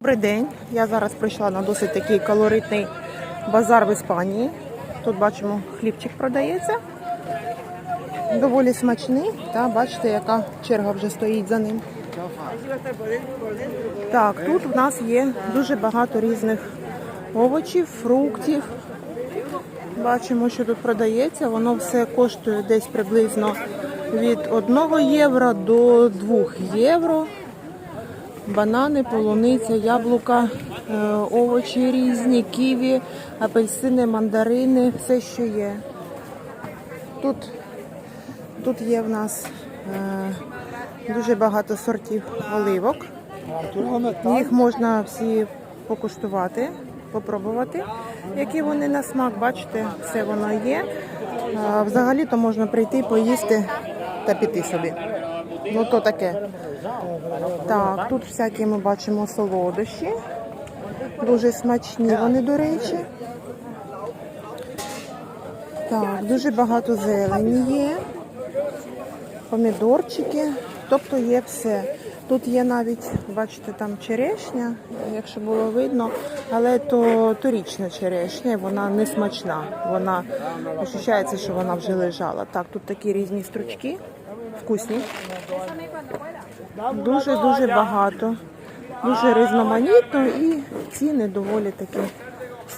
Добрий день. Я зараз прийшла на досить такий калоритний базар в Іспанії. Тут бачимо, хлібчик продається. Доволі смачний. Та бачите, яка черга вже стоїть за ним. Так, тут у нас є дуже багато різних овочів, фруктів. Бачимо, що тут продається. Воно все коштує десь приблизно від 1 євро до 2 євро. Банани, полуниця, яблука, е, овочі різні, ківі, апельсини, мандарини, все, що є. Тут, тут є в нас е, дуже багато сортів оливок. Їх можна всі покуштувати, попробувати, які вони на смак. Бачите, все воно є. Взагалі-то можна прийти, поїсти та піти собі. Ну то таке. Так, тут всякі ми бачимо солодощі. Дуже смачні вони, до речі. Так, дуже багато зелені є. Помідорчики, тобто є все. Тут є навіть, бачите, там черешня, якщо було видно, але то торічна черешня, вона не смачна. Вона ощущається, що вона вже лежала. Так, тут такі різні стручки, вкусні. Дуже-дуже багато. Дуже різноманітно і ціни доволі такі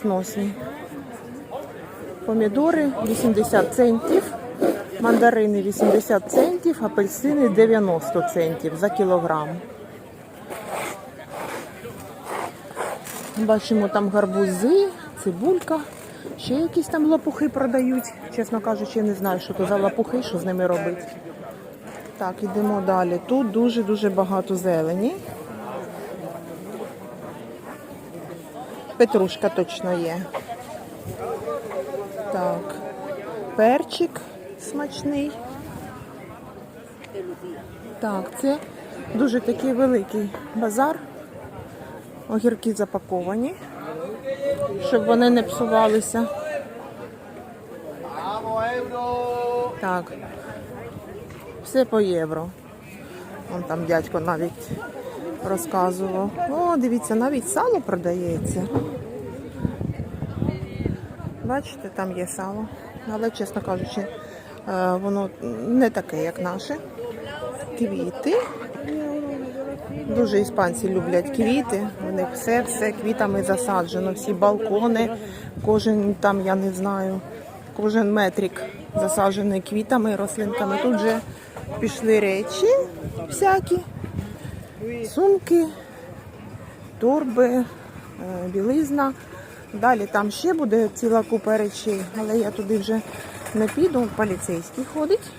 сносні. Помідори 80 центів, мандарини 80 центів, апельсини 90 центів за кілограм. Бачимо там гарбузи, цибулька, ще якісь там лопухи продають. Чесно кажучи, не знаю, що то за лопухи, що з ними робити. Так, ідемо далі. Тут дуже-дуже багато зелені. Петрушка точно є. Так, перчик смачний. Так, це дуже такий великий базар. Огірки запаковані, щоб вони не псувалися. Так, все по євро. Вон там дядько навіть розказував. О, дивіться, навіть сало продається. Бачите, там є сало. Але, чесно кажучи, е, воно не таке, як наше. Квіти. Дуже іспанці люблять квіти. У них все все квітами засаджено. Всі балкони, кожен там, я не знаю, кожен метрик засаджений квітами, рослинками. Тут вже пішли речі всякі, сумки, торби, е, білизна. Далі там ще буде ціла купа речей, але я туди вже не піду. Поліцейський ходить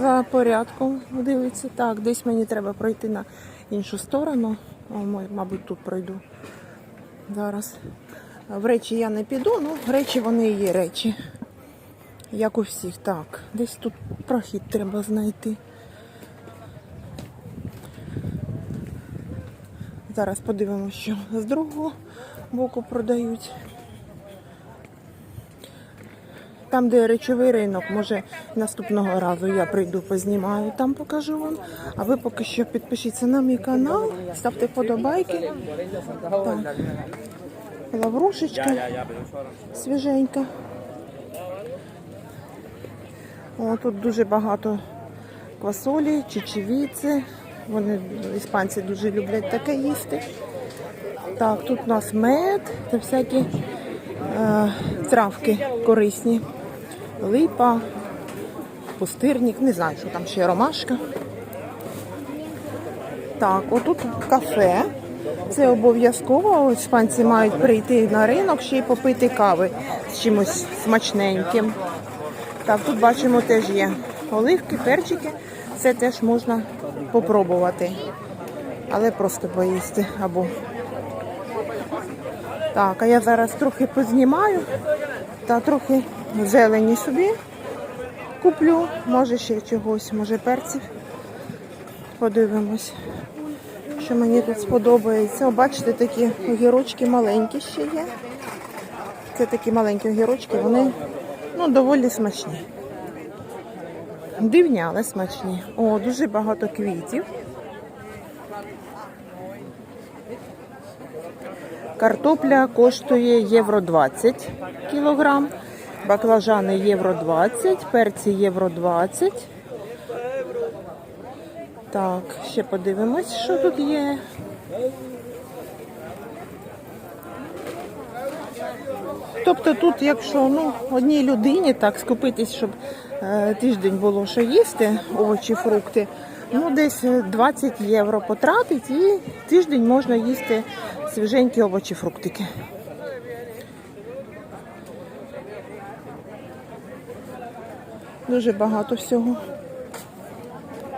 за порядком дивиться. Так, десь мені треба пройти на іншу сторону. О, мабуть, тут пройду зараз. В речі я не піду, ну речі вони і є речі. Як у всіх. Так, десь тут прохід треба знайти. Зараз подивимося, що з другого боку продають. Там, де речовий ринок, може наступного разу я прийду, познімаю, там покажу вам. А ви поки що підпишіться на мій канал, ставте вподобайки. Так. Лаврушечка свіженька. О, тут дуже багато квасолі, чечевіці. Вони іспанці дуже люблять таке їсти. Так, тут у нас мед та всякі е, травки корисні. Липа, пустирник, не знаю, що там ще ромашка. Так, отут кафе. Це обов'язково. Іспанці мають прийти на ринок ще й попити кави з чимось смачненьким. Так, тут бачимо теж є оливки, перчики. Це теж можна попробувати. Але просто поїсти або. Так, а я зараз трохи познімаю та трохи зелені собі куплю. Може ще чогось, може перців. Подивимось, що мені тут сподобається. О, бачите, такі огірочки маленькі ще є. Це такі маленькі огірочки, вони ну, доволі смачні. Дивні, але смачні. О, дуже багато квітів. Картопля коштує євро 20 кілограм, баклажани євро 20, перці євро 20. Так, ще подивимось, що тут є. Тобто тут, якщо ну, одній людині так скупитись, щоб е, тиждень було що їсти, овочі, фрукти, ну десь 20 євро потратить і тиждень можна їсти свіженькі овочі, фруктики. Дуже багато всього.